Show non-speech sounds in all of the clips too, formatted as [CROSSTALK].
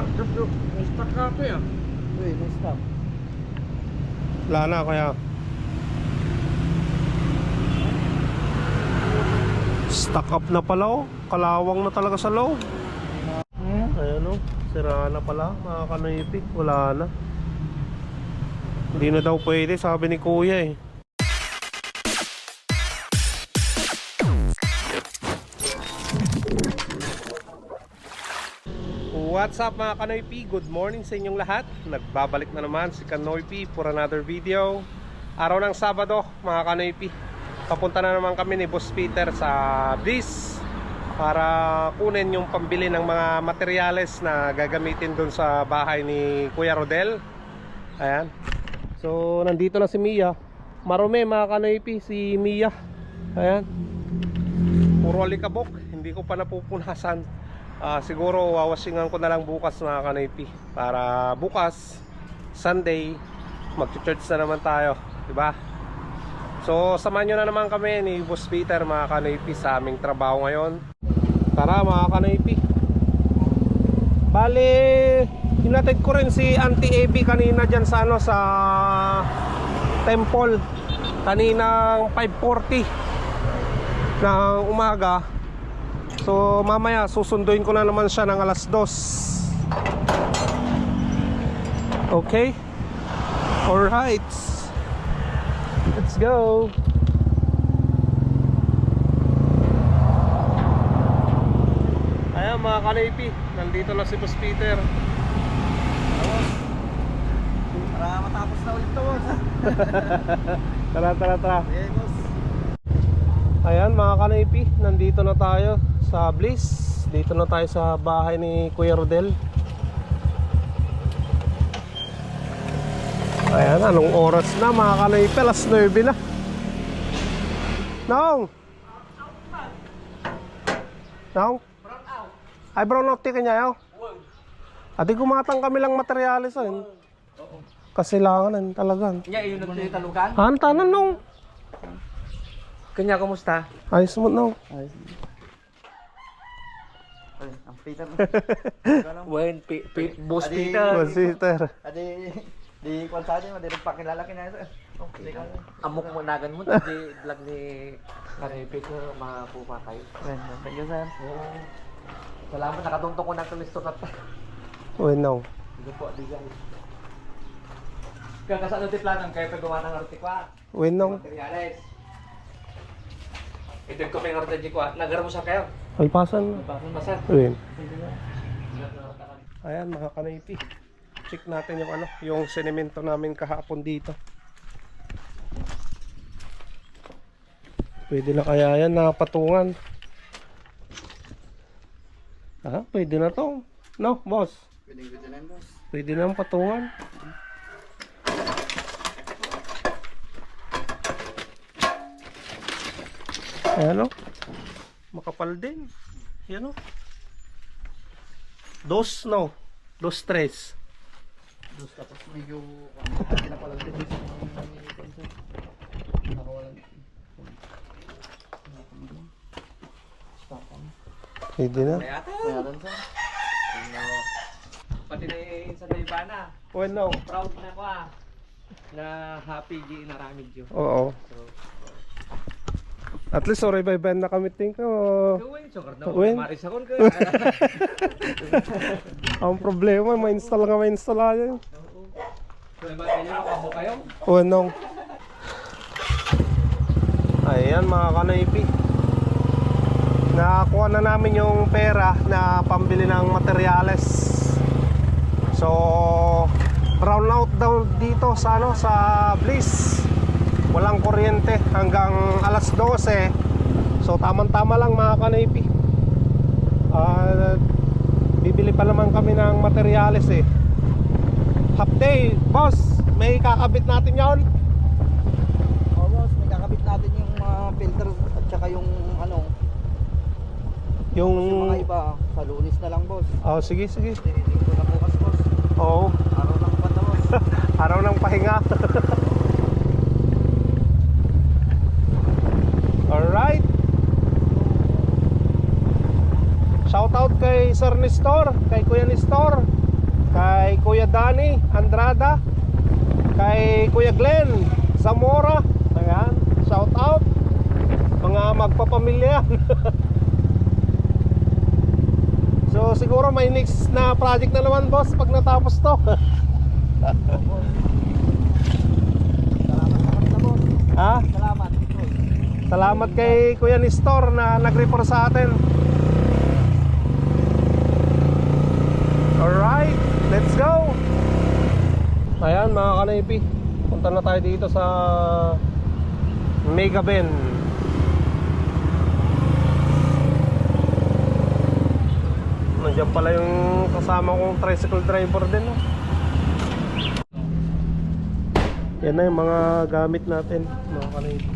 stuck ka bro. May ya. Uy, may stop. Wala na kaya. Stuck up na pala oh. Kalawang na talaga sa loob. Hmm? Ayan oh. Sira na pala mga. Wala na. Hindi na daw pwede sabi ni kuya eh. What's up mga Kanoypi? Good morning sa inyong lahat. Nagbabalik na naman si Kanoypi for another video. Araw ng Sabado mga Kanoypi. Papunta na naman kami ni Boss Peter sa Bliss para kunin yung pambili ng mga materyales na gagamitin doon sa bahay ni Kuya Rodel. Ayan. So nandito na si Mia. Marumi mga Kanoypi si Mia. Ayan. Puro alikabok. Hindi ko pa napupunasan. Ah, siguro wawasingan ko na lang bukas mga kanaypi para bukas Sunday mag-church na naman tayo, 'di ba? So samahan nyo na naman kami ni Boss Peter mga kanaypi sa aming trabaho ngayon. Tara mga kanaypi. Bali, hinatid ko rin si Auntie AB kanina diyan sa ano sa temple kaninang 5:40 ng umaga So mamaya susunduin ko na naman siya ng alas 2 Okay? Alright Let's go. Ayan mga kanaypi Nandito na si Boss Peter. Para matapos na ulit to, boss. [LAUGHS] Tara tara tara. Okay, boss. Ayan mga kanaypi Nandito na tayo sa Bliss Dito na tayo sa bahay ni Kuya Rodel. Ayan, anong oras na? Mga kanaypi Alas 9 na. Naong? Naong? Ay brown out. Tikin niya yaw? Ati gumatang kami lang materyales ayun Kasilangan talaga. Nya yun nagtitalukan. Han tanan nung Kanya kumusta? Ayos mo no Ayos. Ay, ang Peter. Wen, pi, pi, boss Adi- Peter. Boss Peter Adi, di kwan sa atin, di rin pakilala kina ito. Okay. Amok mo nagan mo, di vlog ni Kanipi ko mapupa kayo. Thank you, sir. Salamat, nakatungtong ko na ta. Well no Hindi po, di guys. Kaya kasano ti planang kayo pagawa ng artikwa. Well no Materiales. Ito ko pang artikwa. Nagara mo sa kayo. Alpasan Basta. Ayun. Ayan mga kanaypi. Check natin yung ano, yung sedimento namin kahapon dito. Pwede na kaya yan nakapatungan. Ah, pwede na to. No, boss. Pwede pwede na, boss. Pwede na patungan. Ayan o. Makapal din. Ayan o. Dos, no? Dos, tres. Dos tapos medyo hindi na pala din sa nakawalan. Stopan. Pwede na. Meron sa. Pati na yung sa Daibana. Well, no. Proud na ko ah. Na happy gi naramid yun. Oo. At least, sorry, bye bye na kami ting ko. Gawin. Maris ako ko. [LAUGHS] Ang problema, ma-install nga ma-install yan. Kaya ba kayo nakabo kayo? O anong Ayan mga kanaypi Nakakuha na namin yung pera na pambili ng materyales So Brown out daw dito sa ano sa Bliss Walang kuryente hanggang alas 12 So tamang-tama lang mga kanaypi Ah, Bibili pa naman kami ng materyales eh Half day, boss. May kakabit natin yon. Oh, boss, may kakabit natin yung mga filter at saka yung ano, Yung yung mga iba sa lunis na lang, boss. Oh, sige, sige. Tinitin ko na bukas, boss. Oo. Araw ng pata, boss. [LAUGHS] Araw ng pahinga. [LAUGHS] Alright. Shout out kay Sir Nestor, kay Kuya Nestor. Kuya Danny Andrada, kay Kuya Glenn Zamora. Ayan, shout out. Mga magpapamilya. [LAUGHS] so siguro may next na project na naman boss pag natapos to. Salamat [LAUGHS] ha? Salamat. Salamat kay Kuya Nestor na nag-report sa atin. Alright, let's go! Ayan mga kanaypi, punta na tayo dito sa Mega Ben. Nandiyan pala yung kasama kong tricycle driver din. No? Yan na yung mga gamit natin mga kanaypi.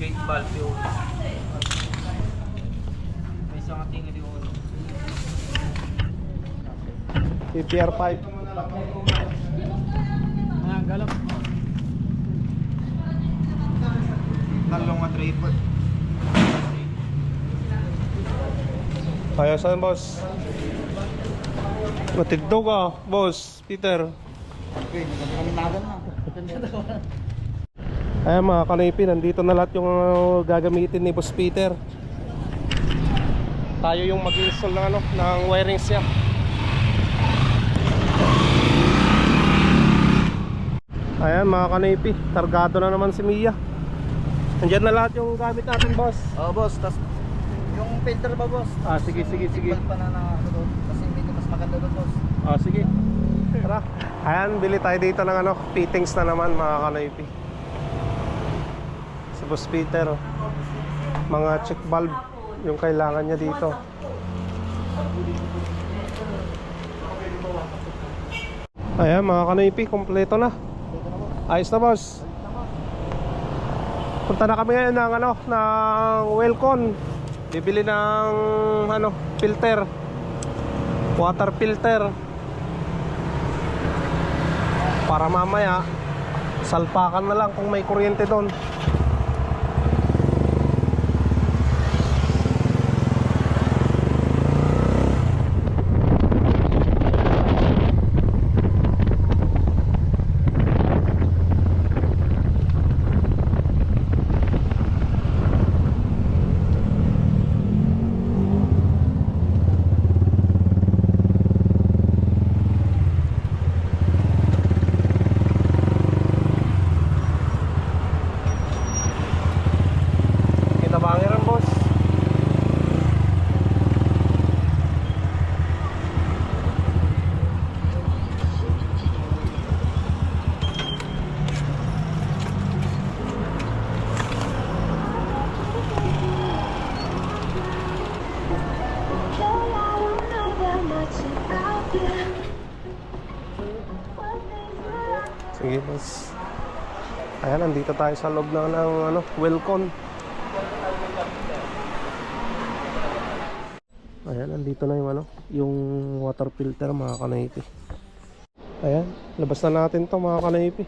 Gate valve PPR pipe. Ayan, galap. Talong at tripod. Kaya saan boss? Matindog ka, boss, Peter. Okay, kami nagan na. Ayan mga kanaypi, nandito na lahat yung uh, gagamitin ni Boss Peter. Tayo yung mag-install ng ano, ng wiring siya. Ayan mga kanaypi, targado na naman si Mia. Nandiyan na lahat yung gamit natin, boss. Oh boss, tas yung filter ba boss? Ah, sige, sige, sige. Pa na na doon. Kasi medyo mas maganda doon boss. Ah, sige. Tara. Ayan, bili tayo dito ng ano, fittings na naman mga kanaypi. Si Boss Peter. oh. Mga check valve yung kailangan niya dito. Ayan mga kanaypi, kompleto na. Ayos na boss. Punta na kami ngayon ng ano, ng Welcon. Bibili ng ano, filter. Water filter. Para mamaya salpakan na lang kung may kuryente doon. Boss. Ayan, nandito tayo sa loob ng, ng ano, Welcon. Ayan, nandito na yung ano, yung water filter mga kanaypi. Ayan, labas na natin to mga kanaypi.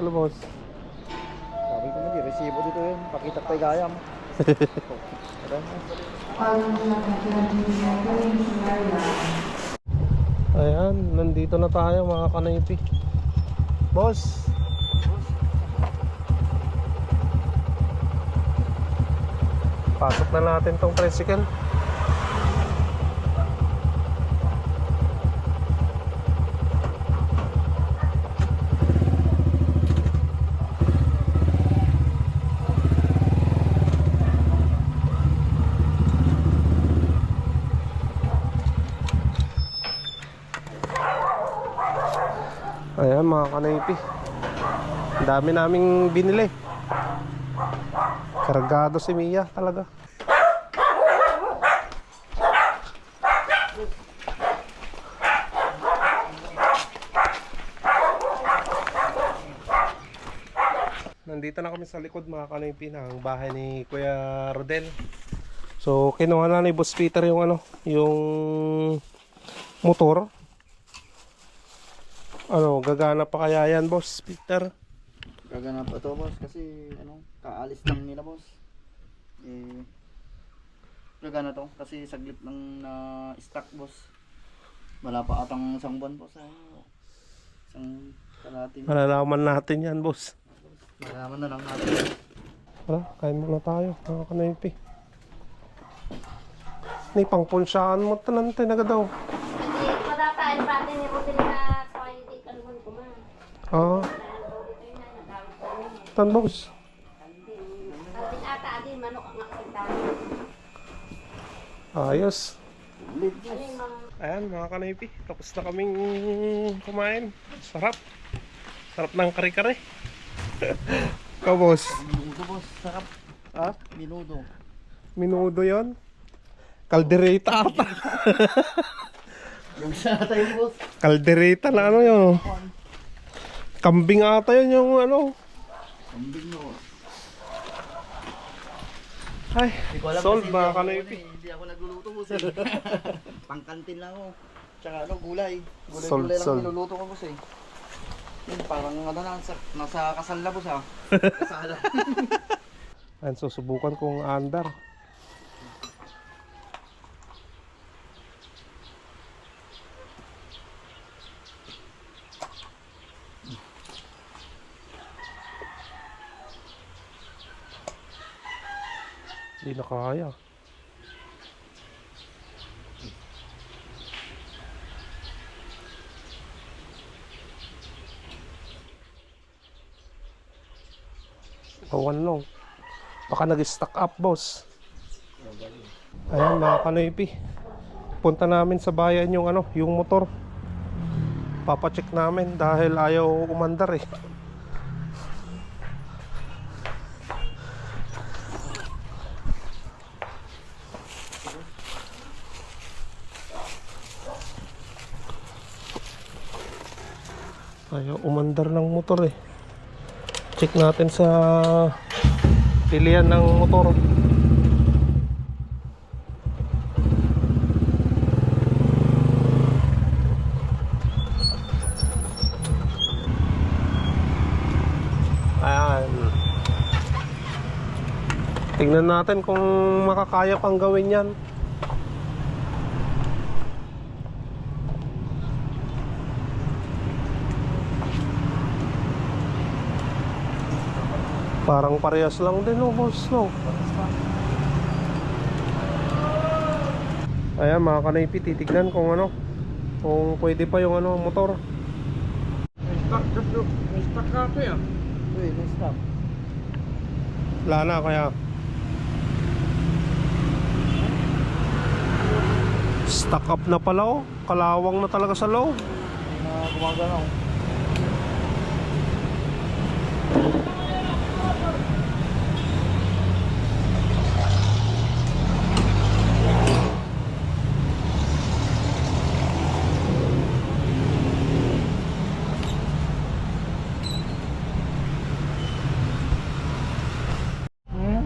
Ano boss? Sabi ko hindi, resibo dito yun. Pakita kay gaya mo. [LAUGHS] Ayan, nandito na tayo mga kanaypi. Boss! Pasok na natin tong tricycle. Ayan mga kanaypi. Ang dami naming binili. Kargado si Mia talaga. Nandito na kami sa likod mga kanaypi ng bahay ni Kuya Rodel. So kinuha na ni Boss Peter yung ano, yung motor. Ano, gagana pa kaya yan, Boss Peter? Gaganap pa to boss kasi ano, kaalis lang nila boss. Eh, Gagana to kasi saglit lang na stock boss. Wala pa atang isang buwan po sa isang kalahati. Malalaman natin yan, boss. Malaman na lang natin. Wala, kain muna tayo, mga kanaypi. Ni pangpunsaan mo tanante na daw. Hindi, padataan pa din yung hotel na kaya di kalman ko man. Ah, Dito yun na, nadawit sa amin. tan boss. Sabi ata, adin, manok ang nakakita. Ayos. Ayan mga kanaypi, tapos na kaming kumain. Sarap. Sarap ng kare-kare. [LAUGHS] Ikaw boss, Minudo boss, sarap. ha? Minudo. Minudo yon. Kaldereta ata. Yung isa na tayo boss. Kaldereta na ano yun. Kambing ata yun yung ano. Kambing no. Ay, ko kasi mga kanaypi. Hindi ako nagluluto boss [LAUGHS] eh. Pangkantin lang ako. Tsaka ano, gulay. Gulay, Sold, gulay lang sold. niluluto ko boss eh. Yun, parang ano na, nasa, nasa kasal na boss ah. [LAUGHS] Kasala. Ayan, susubukan kong andar. Na kaya. Awan lang. Baka nag-stock up, boss. Ayan, mga kanoypi. Punta namin sa bayan yung ano, yung motor. Papacheck namin dahil ayaw umandar eh. Ayaw umandar ng motor eh. Check natin sa pilihan ng motor. Ayan. Tingnan natin kung makakaya pang gawin yan. Parang parehas lang din oh, boss, no? Ayan mga kanaypi, titignan kung ano Kung pwede pa yung ano, motor Uy, may stop. Wala na kaya Stock up na pala oh Kalawang na talaga sa loob May na gumagalaw.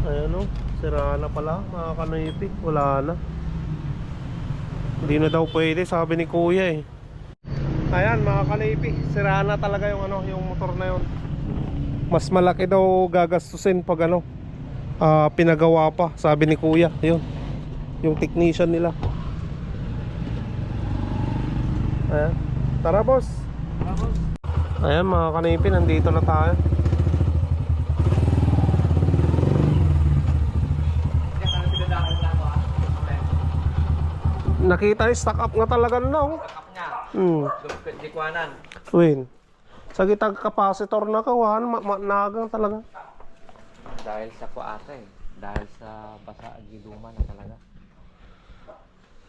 Ayan o, sira na pala mga kanaypi Wala na. Hindi na daw pwede sabi ni kuya eh. Ayan mga kanaypi Sira na talaga yung ano, yung motor na yun. Mas malaki daw gagastusin pag ano ah, Pinagawa pa sabi ni kuya Yun. Yung technician nila. Ayan. Tara boss. Ayan mga kanaypi nandito na tayo Kaya tayo pinadaan na ako ah. Nakita ni stock up nga talaga na oh. Up niya. Hmm. Di kuhanan. Win. Sa gitag capacitor na kawan, ma ma nagang talaga. Dahil sa kuata eh. Dahil sa basa at giluma na talaga.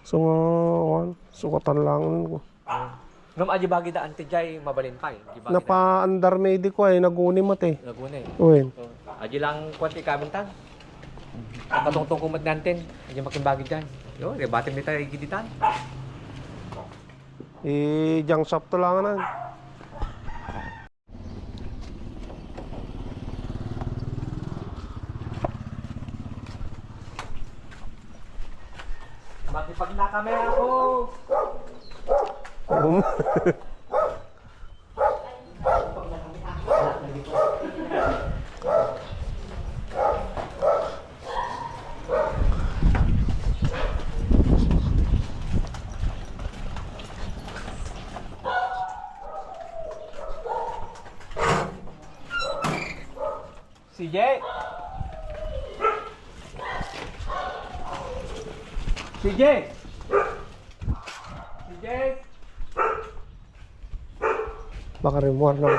So nga, wan, sukatan lang ko. Nung aji bagi da anti jay mabalin pa eh. Di bagi da. Napa-under medico ay naguni mate. Eh. Win. So, aji lang kwanti kabintan. Katungtong kumat natin. Aji makin bagi dyan. Yo, di batin kita igiditan. I junk shop to lang na. Makipag na kami ako. [LAUGHS] Baka remote na.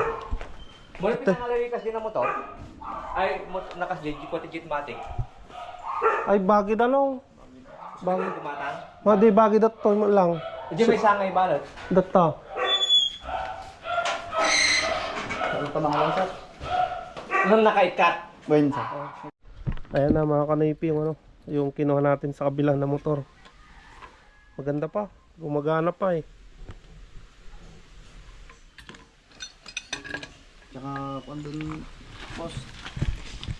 Mo na pinangalagay kasi ng motor? Ay, mo- nakas-legit ko matic. Ay, bagi na lang. Bagi. Gumatang. Ma, di bagi dat to mo lang. Hindi may sangay balot. Data. Ano pa mga shot? Nung nakaikat. One shot. Ayan na mga kanipi yung ano, yung kinuha natin sa kabilang na motor. Maganda pa. Gumagana pa eh. Tsaka kung doon, boss,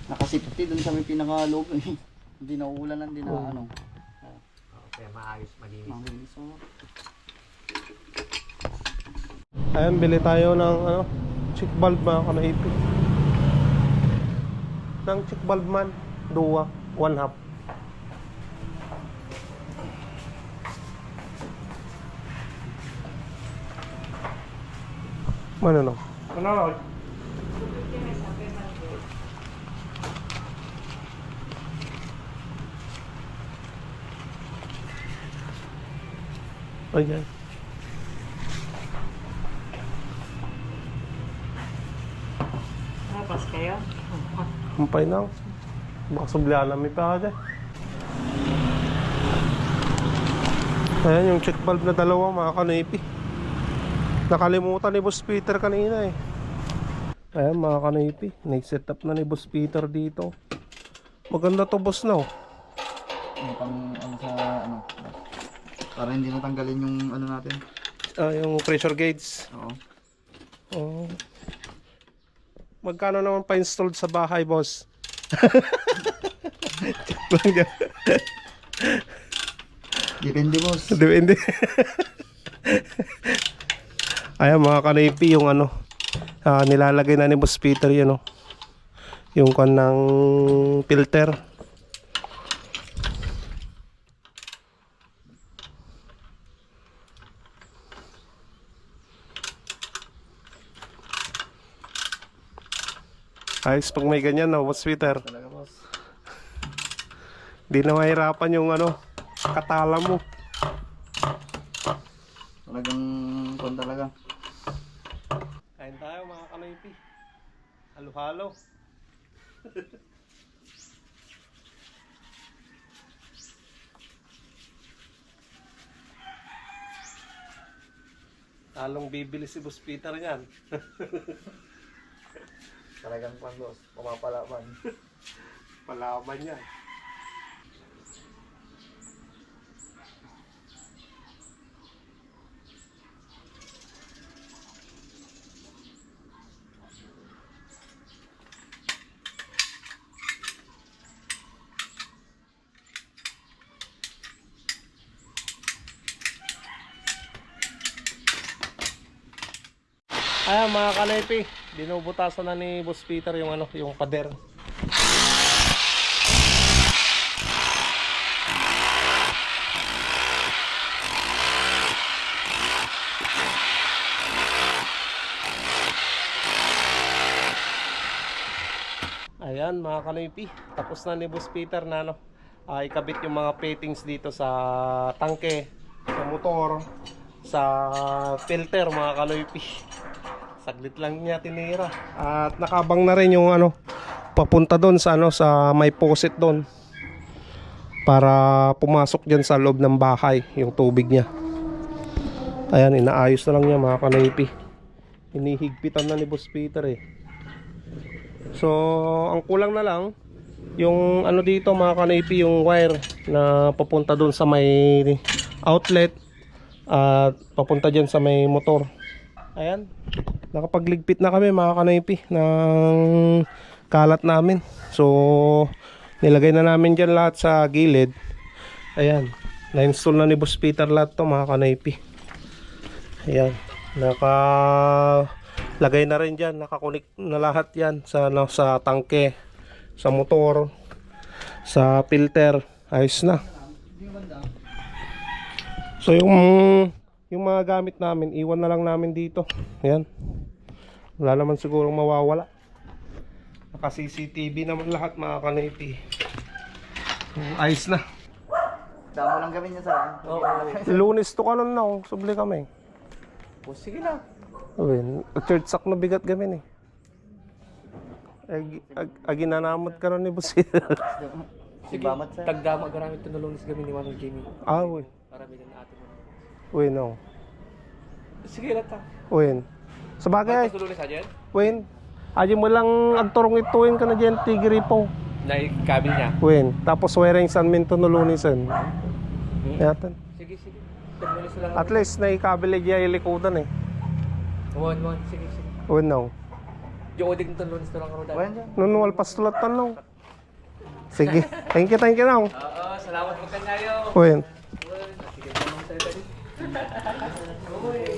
nakasipti doon sa may pinaka-loob eh. Hindi na uulan, hindi na ano. Okay, maayos, malinis. Mabilis so, Ayan, bili tayo ng ano, chick bulb mga kanipi. Ng chick bulb man. Dua. One half. Ano no? Ano no? Ayan. Tapos kayo? Kumpay na. Baka sublihan namin pa kada. Ayan yung check valve na dalawa mga kanipi. Nakalimutan ni Boss Peter kanina eh. Ayan mga kanipi. Nag-set up na ni Boss Peter dito. Maganda to boss na oh. yung pang ano sa ano. Para hindi natanggalin yung ano natin. Ah, yung pressure gauge. Oo. Oh. Magkano naman pa installed sa bahay boss? [LAUGHS] Check lang yan. Depende boss. Depende. Ayan mga kanipi yung ano ah, nilalagay na ni Boss Peter yun oh. Yung kan ng filter. Ayos pag may ganyan no, Boss Peter. Talaga boss. Di na mahirapan yung ano, katala mo. Talagang kon talaga. Kain tayo mga kanipi. Halo-halo. [LAUGHS] Talong bibili si Boss Peter niyan. [LAUGHS] Talagang kon boss. Pumapalaban. [LAUGHS] Palaban niya. Ayan mga kanipi, binubutasan na ni Boss Peter yung ano, yung pader. Ayan mga kanipi, tapos na ni Boss Peter na ano, ah, ikabit yung mga fittings dito sa tangke, sa motor, sa filter mga kanipi. Saglit lang niya tinira. At nakabang na rin yung ano, papunta doon sa ano sa may poset doon. Para pumasok diyan sa loob ng bahay yung tubig niya. Ayan, inaayos na lang niya mga kanipi. Hinihigpitan na ni Boss Peter eh. So, ang kulang na lang yung ano dito mga kanipi yung wire na papunta doon sa may outlet at papunta diyan sa may motor. Ayan. Nakapagligpit na kami mga kanipi ng kalat namin. So, nilagay na namin dyan lahat sa gilid. Ayan. Na-install na ni Boss Peter lahat to mga kanipi. Ayan. Naka lagay na rin dyan. Nakakunik na lahat yan sa, ano, sa tangke, sa motor, sa filter. Ayos na. So yung yung mga gamit namin, iwan na lang namin dito. Ayan. Wala naman sigurong mawawala. Naka CCTV naman lahat mga kanipi. Ayos na. Damo lang gawin niya sa akin. Oo. Lunes to kanon na, oh. subli kami. O sige lang. Uwin, church sack na bigat kami ni. Ag, ag, aginanamot ka ron ni Busil. Si Bamat sa Tagdama garami ito nulunis kami ni Manong Jimmy. ah, uwin. Para bilang natin. Uwin, no. Sige lang ta. Uwin. Sa bagay, Ano nulunis aja? uwin. Aji mo lang agturong ituin ka na dyan, tigri po. Na kabil niya. Uwin. Tapos wearing san minto nulunisan. Yatan. Sige, sige. Lang. At least naikabili niya ilikudan eh. One, one. Sige, sige. Uwin, no. Yung udig nito lunis to lang Kuya dyan. Nunwal pastulat tanong. Sige. Thank you, thank you now. [LAUGHS] Oo, salamat po kanyayo. Uwin. Sige, naman tayo tadi.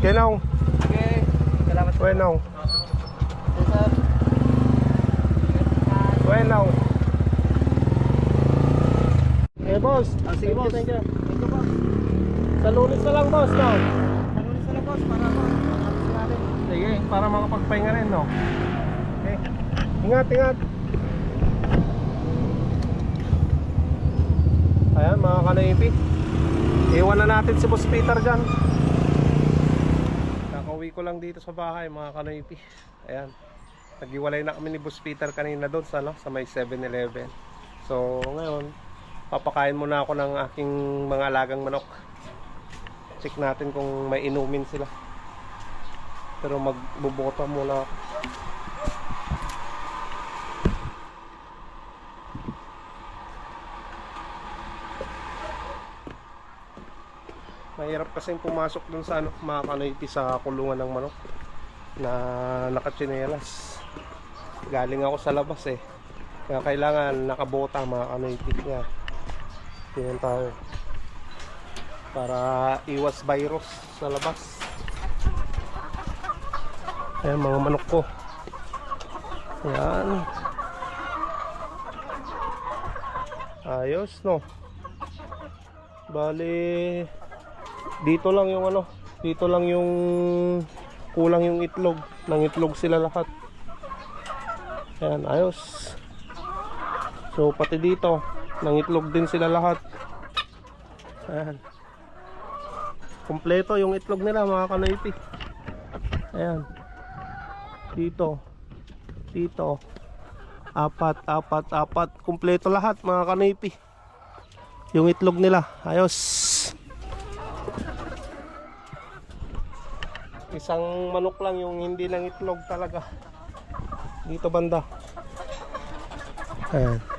Kinong. Sige, salamat po. Boss, Ah, sige, boss. Thank you. Thank you, boss. Sa lunes na lang boss, no? Ano rin sila, boss? Para ano? natin. Sige, para makapagpahinga rin, no? Okay. Ingat, ingat. Ayan, mga kanaipi. Iwan na natin si Boss Peter dyan. Kakauwi ko lang dito sa bahay, mga kanaipi. Ayan. Naghiwalay na kami ni Boss Peter kanina doon sa, no, sa may 7-Eleven. So, ngayon, papakain muna ako ng aking mga alagang manok. Check natin kung may inumin sila. Pero magbubota muna ako. Mahirap kasing pumasok dun sa ano, mga kanoyti sa kulungan ng manok na nakatsinelas. Galing ako sa labas eh. Kaya kailangan nakabota mga kanoyti niya. Tingnan tayo. Para iwas virus sa labas. Ayan mga manok ko. Ayan. Ayos no. Bali dito lang yung ano, dito lang yung kulang yung itlog. Nang itlog sila lahat. Ayan, ayos. So pati dito, nang itlog din sila lahat. Ayan. Kompleto yung itlog nila mga kanoipi. Ayan. Dito. Dito. Apat, apat, apat. Kumpleto lahat mga kanipi. Yung itlog nila. Ayos. Isang manok lang yung hindi ng itlog talaga. Dito banda. Ayan.